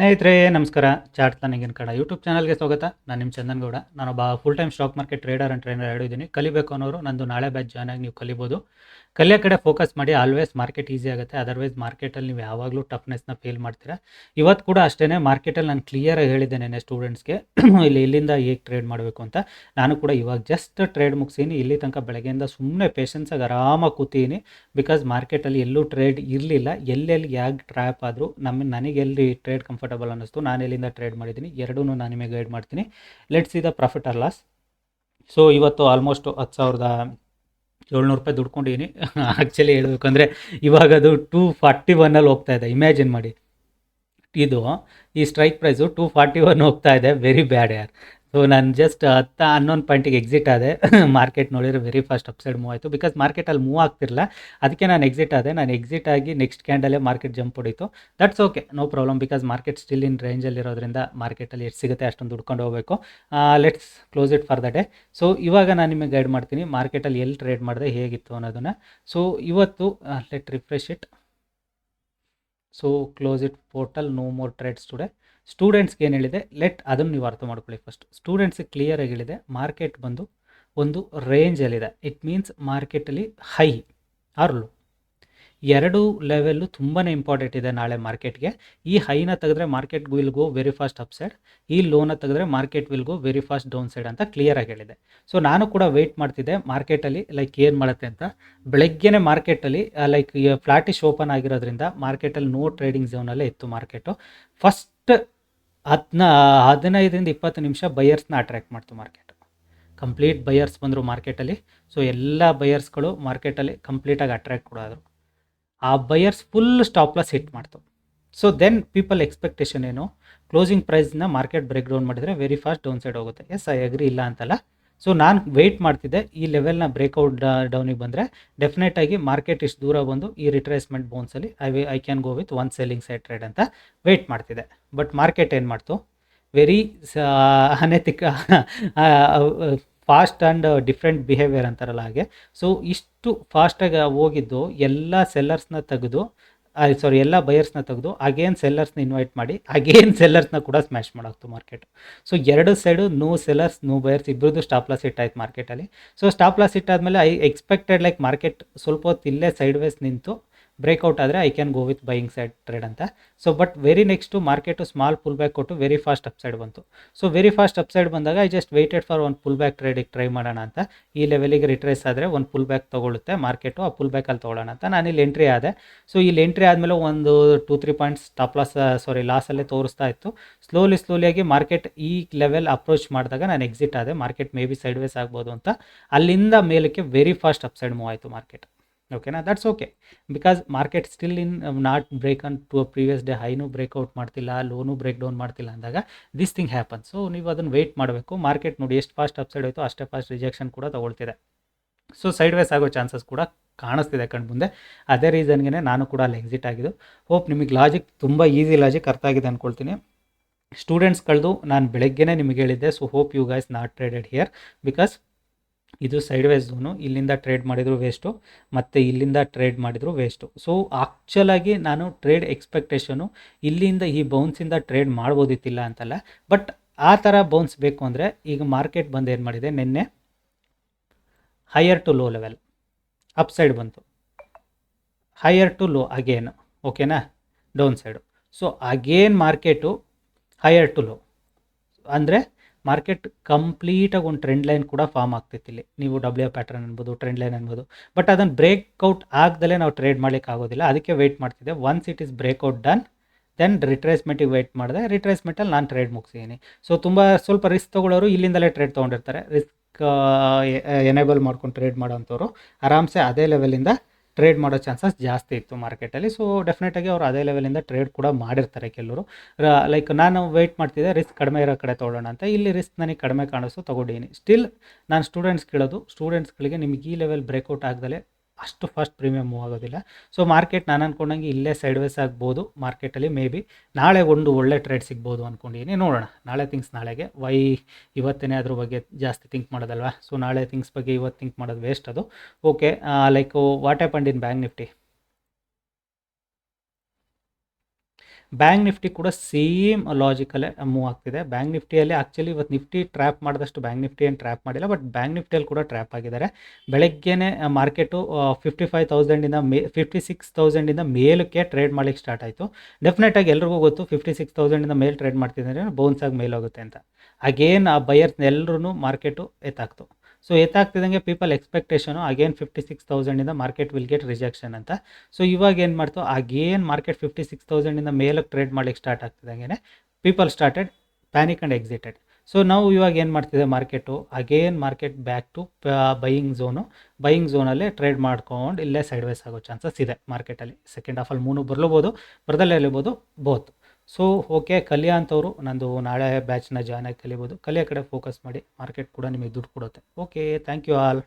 ಸ್ನೇಹಿತರೆ, ನಮಸ್ಕಾರ. ಚಾಟ್ ನನಗಿನ ಕಡೆ ಯೂಟ್ಯೂಬ್ ಚಾನಲ್ಗೆ ಸ್ವಾಗತ. ನಾನು ನಿಮ್ಮ ಚಂದನ್ ಗೌಡ ಬಾ full time stock market trader and trainer ಹೇಳಿದ್ದೀನಿ ಕಲಿಬೇಕು ಅನ್ನೋರು ನಂದು ನಾಳೆ ಬ್ಯಾಚ್ ಜಾಯ್ನ್ ಆಗಿ ನೀವು ಕಲಿಬೋದು. ಕಲಿಯೋ ಕಡೆ ಫೋಕಸ್ ಮಾಡಿ ಆಲ್ವೇಸ್ ಮಾರ್ಕೆಟ್ ಈಸಿ ಆಗುತ್ತೆ. ಅದರ್ವೈಸ್ ಮಾರ್ಕೆಟಲ್ಲಿ ನೀವು ಯಾವಾಗಲೂ ಟಫ್ನೆಸ್ನ ಫೀಲ್ ಮಾಡ್ತೀರಾ. ಇವತ್ತು ಕೂಡ ಅಷ್ಟೇ ಮಾರ್ಕೆಟಲ್ಲಿ ನಾನು ಕ್ಲಿಯರಾಗಿ ಹೇಳಿದ್ದೆ ನೆನೆ ಸ್ಟೂಡೆಂಟ್ಸ್ಗೆ ಇಲ್ಲಿ ಇಲ್ಲಿಂದ ಹೇಗೆ ಟ್ರೇಡ್ ಮಾಡಬೇಕು ಅಂತ. ನಾನು ಕೂಡ ಇವಾಗ ಜಸ್ಟ್ ಟ್ರೇಡ್ ಮುಗಿಸೀನಿ. ಇಲ್ಲಿ ತನಕ ಬೆಳಗ್ಗೆಯಿಂದ ಸುಮ್ಮನೆ ಪೇಷನ್ಸಾಗಿ ಆರಾಮಾಗಿ ಕೂತೀನಿ ಬಿಕಾಸ್ ಮಾರ್ಕೆಟಲ್ಲಿ ಎಲ್ಲೂ ಟ್ರೇಡ್ ಇರಲಿಲ್ಲ. ಎಲ್ಲೆಲ್ಲಿ ಯಾಕೆ ಟ್ರ್ಯಾಪ್ ಆದರೂ ನಮ್ಮ ನನಗೆ ಎಲ್ಲಿ ಟ್ರೇಡ್ ಕಂಫರ್ಟಬಲ್ ಅನ್ನಿಸ್ತು. ನಾನು ಎಲ್ಲಿಂದ ಟ್ರೇಡ್ ಮಾಡಿದ್ದೀನಿ? ಎರಡೂ ನಾನು ನಿಮಗೆ ಗೈಡ್ ಮಾಡ್ತೀನಿ. ಲೆಟ್ಸ್ ಇದ ಪ್ರಾಫಿಟ್ ಆರ್ ಲಾಸ್ ಸೊ ಇವತ್ತು ಆಲ್ಮೋಸ್ಟ್ ಹತ್ತು ಸಾವಿರದ ಏಳ್ನೂರು ರೂಪಾಯಿ ದುಡ್ಕೊಂಡಿದ್ದೀನಿ. ಆ್ಯಕ್ಚುಲಿ ಹೇಳಬೇಕಂದ್ರೆ ಇವಾಗ ಅದು ಟೂ ಫಾರ್ಟಿ ಒನ್ನಲ್ಲಿ ಹೋಗ್ತಾ ಇದೆ. ಇಮ್ಯಾಜಿನ್ ಮಾಡಿ. ಇದು ಈ strike price two forty one ಹೋಗ್ತಾ ಇದೆ. ವೆರಿ ಬ್ಯಾಡ್ ಯಾರ್? ಸೊ ನಾನು ಜಸ್ಟ್ ಹತ್ತ ಹನ್ನೊಂದು ಪಾಯಿಂಟಿಗೆ ಎಕ್ಸಿಟ್ ಆದೆ. ಮಾರ್ಕೆಟ್ ನೋಡಿದ್ರೆ ವೆರಿ ಫಾಸ್ಟ್ ಅಪ್ಸೈಡ್ ಮೂವ್ ಆಯಿತು. ಬಿಕಾಸ್ ಮಾರ್ಕೆಟಲ್ಲಿ ಮೂವ್ ಆಗ್ತಿರಲ್ಲ ಅದಕ್ಕೆ ನಾನು ಎಕ್ಸಿಟ್ ಆದೆ. ನಾನು ಎಕ್ಸಿಟ್ ಆಗಿ ನೆಕ್ಸ್ಟ್ ಕ್ಯಾಂಡಲ್ಲೇ market jump ಹೊಡಿತು. That's okay no problem because market still in ರೇಂಜಲ್ಲಿರೋದ್ರಿಂದ ಮಾರ್ಕೆಟಲ್ಲಿ ಎಷ್ಟು ಸಿಗುತ್ತೆ ಅಷ್ಟೊಂದು ದುಡ್ಕೊಂಡು ಹೋಗಬೇಕು. Let's close it for the day so ಇವಾಗ ನಾನು ನಿಮಗೆ ಗೈಡ್ ಮಾಡ್ತೀನಿ. ಮಾರ್ಕೆಟಲ್ಲಿ ಎಲ್ಲಿ ಟ್ರೇಡ್ ಮಾಡಿದೆ, ಹೇಗಿತ್ತು ಅನ್ನೋದನ್ನು. ಸೊ ಇವತ್ತು let refresh it so close it portal no more trades today ಸ್ಟೂಡೆಂಟ್ಸ್ಗೆ ಏನು ಹೇಳಿದೆ? ಲೆಟ್ ಅದನ್ನು ನೀವು ಅರ್ಥ ಮಾಡ್ಕೊಳ್ಳಿ ಫಸ್ಟ್ ಸ್ಟೂಡೆಂಟ್ಸ್ಗೆ ಕ್ಲಿಯರಾಗಿ ಹೇಳಿದೆ ಮಾರ್ಕೆಟ್ ಬಂದು ಒಂದು ರೇಂಜಲ್ಲಿದೆ ಇಟ್ ಮೀನ್ಸ್ ಮಾರ್ಕೆಟಲ್ಲಿ ಹೈ ಆರ್ ಲೋ ಎರಡು ಲೆವೆಲ್ಲು ತುಂಬಾ ಇಂಪಾರ್ಟೆಂಟ್ ಇದೆ ನಾಳೆ ಮಾರ್ಕೆಟ್ಗೆ ಈ ಹೈನ ತೆಗೆದ್ರೆ market will go very fast upside ಈ ಲೋನ ತೆಗೆದ್ರೆ market will go very fast downside ಅಂತ ಕ್ಲಿಯರಾಗಿ ಹೇಳಿದೆ. ಸೊ ನಾನು ಕೂಡ ವೆಯ್ಟ್ ಮಾಡ್ತಿದ್ದೆ ಮಾರ್ಕೆಟಲ್ಲಿ ಲೈಕ್ ಏನು ಮಾಡುತ್ತೆ ಅಂತ. ಬೆಳಗ್ಗೆನೇ ಮಾರ್ಕೆಟಲ್ಲಿ ಲೈಕ್ ಫ್ಲಾಟಿಶ್ ಓಪನ್ ಆಗಿರೋದ್ರಿಂದ ಮಾರ್ಕೆಟಲ್ಲಿ ನೋ ಟ್ರೇಡಿಂಗ್ ಝೋನಲ್ಲೇ ಇತ್ತು ಮಾರ್ಕೆಟು ಫಸ್ಟ್ ಹದಿನ ಹದಿನೈದರಿಂದ ಇಪ್ಪತ್ತು ನಿಮಿಷ ಬಯರ್ಸ್ನ ಅಟ್ರ್ಯಾಕ್ಟ್ ಮಾಡ್ತು ಮಾರ್ಕೆಟ್ ಕಂಪ್ಲೀಟ್ ಬಯರ್ಸ್ ಬಂದರು ಮಾರ್ಕೆಟಲ್ಲಿ ಸೊ ಎಲ್ಲ ಬಯರ್ಸ್ಗಳು ಮಾರ್ಕೆಟಲ್ಲಿ ಕಂಪ್ಲೀಟಾಗಿ ಅಟ್ರ್ಯಾಕ್ಟ್ ಕೂಡ ಆ buyers full stop loss hit ಮಾಡ್ತು. ಸೊ ದೆನ್ ಪೀಪಲ್ ಎಕ್ಸ್ಪೆಕ್ಟೇಷನ್ ಏನು? ಕ್ಲೋಸಿಂಗ್ ಪ್ರೈಸ್ನ ಮಾರ್ಕೆಟ್ ಬ್ರೇಕ್ ಡೌನ್ ಮಾಡಿದರೆ ವೆರಿ ಫಾಸ್ಟ್ ಡೌನ್ ಸೈಡ್ ಹೋಗುತ್ತೆ. ಎಸ್ ಐ ಅಗ್ರಿ ಇಲ್ಲ ಅಂತಲ್ಲ. ಸೊ ನಾನು ವೆಯ್ಟ್ ಮಾಡ್ತಿದ್ದೆ. ಈ ಲೆವೆಲ್ನ ಬ್ರೇಕ್ಔಟ್ ಡೌನಿಗೆ ಬಂದರೆ ಡೆಫಿನೆಟಾಗಿ ಮಾರ್ಕೆಟ್ ಇಷ್ಟು ದೂರ ಬಂದು ಈ retracement ಬೋನ್ಸಲ್ಲಿ I we I can go with one selling side trade ಅಂತ ವೆಯ್ಟ್ ಮಾಡ್ತಿದ್ದೆ. ಬಟ್ ಮಾರ್ಕೆಟ್ ಏನು ಮಾಡ್ತು? Very unethical fast and different behaviour ಅಂತಾರಲ್ಲ ಹಾಗೆ. ಸೊ ಇಷ್ಟು ಫಾಸ್ಟಾಗಿ ಹೋಗಿದ್ದು, ಎಲ್ಲ ಸೆಲ್ಲರ್ಸ್ನ ತೆಗೆದು ಸಾರಿ ಎಲ್ಲ ಬಯರ್ಸ್ನ ತೆಗೆದು ಅಗೇನ್ ಸೆಲ್ಲರ್ಸ್ನ ಇನ್ವೈಟ್ ಮಾಡಿ ಅಗೇನ್ ಸೆಲ್ಲರ್ಸ್ನ ಕೂಡ ಸ್ಮ್ಯಾಶ್ ಮಾಡೋಕ್ತು ಮಾರ್ಕೆಟ್ ಸೊ ಎರಡು side no sellers no buyers ಇಬ್ಬರದ್ದು stop loss hit ಆಯ್ತು ಮಾರ್ಕೆಟಲ್ಲಿ ಸೊ ಸ್ಟಾಪ್ ಲಾಸ್ ಇಟ್ಟಾದಮೇಲೆ ಐ ಎಕ್ಸ್ಪೆಕ್ಟೆಡ್ ಲೈಕ್ ಮಾರ್ಕೆಟ್ ಸ್ವಲ್ಪ ಹೊತ್ತು ಇಲ್ಲೇ ಸೈಡ್ ವೇಸ್ ನಿಂತು ಬ್ರೇಕ್ಔಟ್ ಆದರೆ I can go with buying side trade ಅಂತ. So but very next market small pull back ಕೊಟ್ಟು ವೆರಿ ಫಾಸ್ಟ್ ಅಪ್ಸೈಡ್ ಬಂತು. ಸೊ ವೆರಿ ಫಾಸ್ಟ್ ಅಪ್ಸೈಡ್ ಬಂದಾಗ ಐ ಜಸ್ಟ್ ವೆಯ್ಟೆಡ್ ಫಾರ್ ಒಂದು ಪುಲ್ ಬ್ಯಾಕ್ ಟ್ರೇಡಿಗೆ try ಮಾಡೋಣ ಅಂತ. ಈ ಲೆವೆಲಿಗೆ ರಿಟ್ರೇಸ್ ಆದರೆ ಒಂದು ಪುಲ್ ಬ್ಯಾಕ್ ತೊಗೊಳುತ್ತೆ ಮಾರ್ಕೆಟು ಆ ಪುಲ್ ಬ್ಯಾಕಲ್ಲಿ ತೊಗೊಳ್ಳೋಣ ಅಂತ. ನಾನು ಇಲ್ಲಿ ಎಂಟ್ರಿ ಆದೆ. ಸೊ ಇಲ್ಲಿ ಎಂಟ್ರಿ ಆದಮೇಲೆ ಒಂದು two three points top loss sorry ಲಾಸಲ್ಲೇ ತೋರಿಸ್ತಾ ಇತ್ತು. ಸ್ಲೋಲಿ ಸ್ಲೋಲಿಯಾಗಿ ಮಾರ್ಕೆಟ್ ಈ ಲೆವೆಲ್ ಅಪ್ರೋಚ್ ಮಾಡಿದಾಗ ನಾನು ಎಕ್ಸಿಟ್ ಆದೆ. Market maybe sideways ಆಗ್ಬೋದು ಅಂತ. ಅಲ್ಲಿಂದ ಮೇಲಕ್ಕೆ ವೆರಿ ಫಾಸ್ಟ್ ಅಪ್ಸೈಡ್ ಮೂವ್ ಆಯಿತು ಮಾರ್ಕೆಟ್ ಓಕೆನಾ that's okay because market still in not break on to previous day ಹೈನೂ breakout ಮಾಡ್ತಿಲ್ಲ ಲೋನು ಬ್ರೇಕ್ ಡೌನ್ ಮಾಡ್ತಿಲ್ಲ ಅಂದಾಗ ದಿಸ್ ಥಿಂಗ್ ಹ್ಯಾಪನ್ ಸೊ ನೀವು ಅದನ್ನು ವೆಯ್ಟ್ ಮಾಡಬೇಕು. ಮಾರ್ಕೆಟ್ ನೋಡಿ ಎಷ್ಟು ಫಾಸ್ಟ್ ಅಪ್ಸೈಡ್ ಹೋಯ್ತು ಅಷ್ಟೇ ಫಾಸ್ಟ್ ರಿಜೆಕ್ಷನ್ ಕೂಡ ತೊಗೊಳ್ತಿದೆ. ಸೊ ಸೈಡ್ ವೇಸ್ ಆಗೋ ಚಾನ್ಸಸ್ ಕೂಡ ಕಾಣಿಸ್ತಿದೆ ಕಣ್ ಮುಂದೆ. ಅದೇ ರೀಸನ್ಗೆ ನಾನು ಕೂಡ ಅಲ್ಲಿ ಎಕ್ಸಿಟ್ ಆಗಿದ್ದು. ಹೋಪ್ ನಿಮಗೆ ಲಾಜಿಕ್ ತುಂಬ ಈಸಿ ಲಾಜಿಕ್ ಅರ್ಥ ಆಗಿದೆ ಅಂದ್ಕೊಳ್ತೀನಿ ಸ್ಟೂಡೆಂಟ್ಸ್ಗಳದು ನಾನು ಬೆಳಗ್ಗೆನೇ ನಿಮಗೆ ಹೇಳಿದ್ದೆ. So hope you guys not traded here because ಇದು ಸೈಡ್ ವೇಸ್ ಝೋನು ಇಲ್ಲಿಂದ ಟ್ರೇಡ್ ಮಾಡಿದ್ರು ವೇಸ್ಟು ಮತ್ತು ಇಲ್ಲಿಂದ ಟ್ರೇಡ್ ಮಾಡಿದ್ರು ವೇಸ್ಟು ಸೊ ಆ್ಯಕ್ಚುಲಾಗಿ ನಾನು ಟ್ರೇಡ್ ಎಕ್ಸ್ಪೆಕ್ಟೇಷನು ಇಲ್ಲಿಂದ ಈ ಬೌನ್ಸಿಂದ ಟ್ರೇಡ್ ಮಾಡ್ಬೋದಿತ್ತಿಲ್ಲ ಅಂತಲ್ಲ. ಬಟ್ ಆ ಥರ ಬೌನ್ಸ್ ಬೇಕು ಅಂದರೆ ಈಗ ಮಾರ್ಕೆಟ್ ಬಂದು ಏನು ಮಾಡಿದೆ? ನಿನ್ನೆ higher to low level upside ಬಂತು ಹೈಯರ್ ಟು ಲೋ ಅಗೇನ್ ಓಕೆನಾ downside so again market higher to low ಅಂದರೆ ಮಾರ್ಕೆಟ್ ಕಂಪ್ಲೀಟಾಗಿ ಒಂದು ಟ್ರೆಂಡ್ ಲೈನ್ ಕೂಡ ಫಾರ್ಮ್ ಆಗ್ತೈತಿ ಇಲ್ಲಿ. ನೀವು ಡಬ್ಲ್ಯೂ ಪ್ಯಾಟ್ರನ್ ಅನ್ಬೋದು ಟ್ರೆಂಡ್ ಲೈನ್ ಅನ್ಬೋದು. ಬಟ್ ಅದನ್ನು ಬ್ರೇಕ್ಔಟ್ ಆಗದಲ್ಲೇ ನಾವು ಟ್ರೇಡ್ ಮಾಡ್ಲಿಕ್ಕೆ ಆಗೋದಿಲ್ಲ. ಅದಕ್ಕೆ ವೆಯ್ಟ್ ಮಾಡ್ತಿದ್ದೆ. Once it is breakout done then ರಿಟ್ರೇಸ್ಮೆಂಟಿಗೆ wait ಮಾಡಿದೆ. ರಿಟ್ರೇಸ್ಮೆಂಟಲ್ಲಿ ನಾನು ಟ್ರೇಡ್ ಮುಗಿಸಿದ್ದೀನಿ ಸೊ ತುಂಬ ಸ್ವಲ್ಪ ರಿಸ್ಕ್ ತೊಗೊಳ್ಳೋರು ಇಲ್ಲಿಂದಲೇ ಟ್ರೇಡ್ ತೊಗೊಂಡಿರ್ತಾರೆ. ರಿಸ್ಕ್ ಎನೇಬಲ್ ಮಾಡ್ಕೊಂಡು ಟ್ರೇಡ್ ಮಾಡೋವಂಥವ್ರು ಆರಾಮ್ಸೆ ಅದೇ ಲೆವೆಲಿಂದ ಟ್ರೇಡ್ ಮಾಡೋ ಚಾನ್ಸಸ್ ಜಾಸ್ತಿ ಇತ್ತು ಮಾರ್ಕೆಟಲ್ಲಿ ಸೊ ಡೆಫಿನೆಟಾಗಿ ಅವರು ಅದೇ ಲೆವೆಲಿಂದ ಟ್ರೇಡ್ ಕೂಡ ಮಾಡಿರ್ತಾರೆ ಕೆಲವರು. ಲೈಕ್ ನಾನು ವೆಯ್ಟ್ ಮಾಡ್ತಿದ್ದೆ ರಿಸ್ಕ್ ಕಡಿಮೆ ಇರೋ ಕಡೆ ತೊಗೊಳ್ಳೋಣ ಅಂತ. ಇಲ್ಲಿ ರಿಸ್ಕ್ ನನಗೆ ಕಡಿಮೆ ಕಾಣಿಸ್ತು ತೊಗೊಂಡಿದ್ದೀನಿ ಸ್ಟಿಲ್ ನಾನು ಸ್ಟೂಡೆಂಟ್ಸ್ ಕೇಳೋದು. ಸ್ಟೂಡೆಂಟ್ಸ್ಗಳಿಗೆ ನಿಮಗೆ ಈ ಲೆವೆಲ್ ಬ್ರೇಕ್ಔಟ್ ಆಗದಲ್ಲೇ ಅಷ್ಟು ಫಾಸ್ಟ್ ಪ್ರೀಮಿಯಂ ಮೂವ್ ಆಗೋದಿಲ್ಲ. ಸೊ ಮಾರ್ಕೆಟ್ ನಾನು ಅಂದ್ಕೊಂಡಂಗೆ ಇಲ್ಲೇ ಸೈಡ್ ವೈಸ್ ಆಗ್ಬೋದು. ಮಾರ್ಕೆಟಲ್ಲಿ ಮೇ ಬಿ ನಾಳೆ ಒಂದು ಒಳ್ಳೆ ಟ್ರೇಡ್ ಸಿಗ್ಬೋದು ಅಂದ್ಕೊಂಡಿದ್ದೀನಿ ನೋಡೋಣ. ನಾಳೆ ಥಿಂಗ್ಸ್ ನಾಳೆಗೆ. ವೈ ಇವತ್ತೇ ಅದ್ರ ಬಗ್ಗೆ ಜಾಸ್ತಿ ಥಿಂಕ್ ಮಾಡೋದಲ್ವಾ? ಸೊ ನಾಳೆ ಥಿಂಗ್ಸ್ ಬಗ್ಗೆ ಇವತ್ತು ಥಿಂಕ್ ಮಾಡೋದು ವೇಸ್ಟ್ ಅದು. Okay like what happened in bank Nifty. Bank Nifty ಕೂಡ ಸೇಮ್ ಲಾಜಿಕಲ್ಲೇ ಮೂವ್ ಆಗ್ತಿದೆ. ಬ್ಯಾಂಕ್ ನಿಫ್ಟಿಯಲ್ಲಿ ಆ್ಯಕ್ಚುಲಿ ಇವತ್ತು ನಿಫ್ಟಿ ಟ್ರ್ಯಾಪ್ ಮಾಡಿದಷ್ಟು ಬ್ಯಾಂಕ್ ನಿಫ್ಟಿ ಏನು ಟ್ರ್ಯಾಪ್ ಮಾಡಿಲ್ಲ ಬಟ್ ಬ್ಯಾಂಕ್ ನಿಫ್ಟಿಯಲ್ಲಿ ಕೂಡ ಟ್ರ್ಯಾಪ್ ಆಗಿದ್ದಾರೆ. ಬೆಳಗ್ಗೆನೆ ಮಾರ್ಕೆಟು ಫಿಫ್ಟಿ ಫೈವ್ ತೌಸಂಡಿಂದ ಮೇ ಫಿಫ್ಟಿ ಸಿಕ್ಸ್ ತೌಸಂಡಿಂದ ಮೇಲಕ್ಕೆ ಟ್ರೇಡ್ ಮಾಡಲಿಕ್ಕೆ ಸ್ಟಾರ್ಟ್ ಆಯಿತು. ಡೆಫಿನೆಟಾಗಿ ಎಲ್ರಿಗೂ ಗೊತ್ತು ಫಿಫ್ಟಿ ಸಿಕ್ಸ್ ತೌಸಂಡಿಂದ ಮೇಲೆ ಟ್ರೇಡ್ ಮಾಡ್ತಿದ್ದಾರೆ ಬೌನ್ಸ್ ಆಗಿ ಮೇಲಾಗುತ್ತೆ ಅಂತ. ಅಗೇನ್ ಆ ಬಯರ್ಸ್ ಎಲ್ಲರೂ ಮಾರ್ಕೆಟು ಎತ್ತಾಕ್ತು. So ಎತ್ತಾಗ್ತಿದ್ದಂಗೆ people expectation again fifty six ತೌಸಂಡಿಂದ market will get rejection ಅಂತ. ಸೊ ಇವಾಗ ಏನು ಮಾಡ್ತು? ಅಗೇನ್ ಮಾರ್ಕೆಟ್ ಫಿಫ್ಟಿ ಸಿಕ್ಸ್ ತೌಸಂಡಿಂದ ಮೇಲಕ್ಕೆ ಟ್ರೇಡ್ ಮಾಡ್ಲಿಕ್ಕೆ start ಆಗ್ತಿದ್ದಂಗೆ people started panic and excited so ನಾವು ಇವಾಗ ಏನು ಮಾಡ್ತಿದೆ market again market back to buying zone buying ಝೋನಲ್ಲೇ trade ಮಾಡ್ಕೊಂಡು ಇಲ್ಲೇ ಸೈಡ್ ವೈಸ್ ಆಗೋ ಚಾನ್ಸಸ್ ಇದೆ ಮಾರ್ಕೆಟಲ್ಲಿ ಸೆಕೆಂಡ್ ಹಾಫಲ್ಲಿ ಮೂನು ಬರ್ಲಬೋದು, ಬರದಲ್ಲೇ ಇರ್ಬೋದು ಬೋತ್ ಸೊ ಓಕೆ ಕಲಿಯಾ ಅಂತವರು ನಂದು ನಾಳೆ ಬ್ಯಾಚ್ನ ಜಾಯ್ನ್ ಆಗಿ ಕಲಿಬೋದು. ಕಲಿಯೋ ಕಡೆ ಫೋಕಸ್ ಮಾಡಿ ಮಾರ್ಕೆಟ್ ಕೂಡ ನಿಮಗೆ ದುಡ್ಡು ಕೊಡುತ್ತೆ. Okay thank you all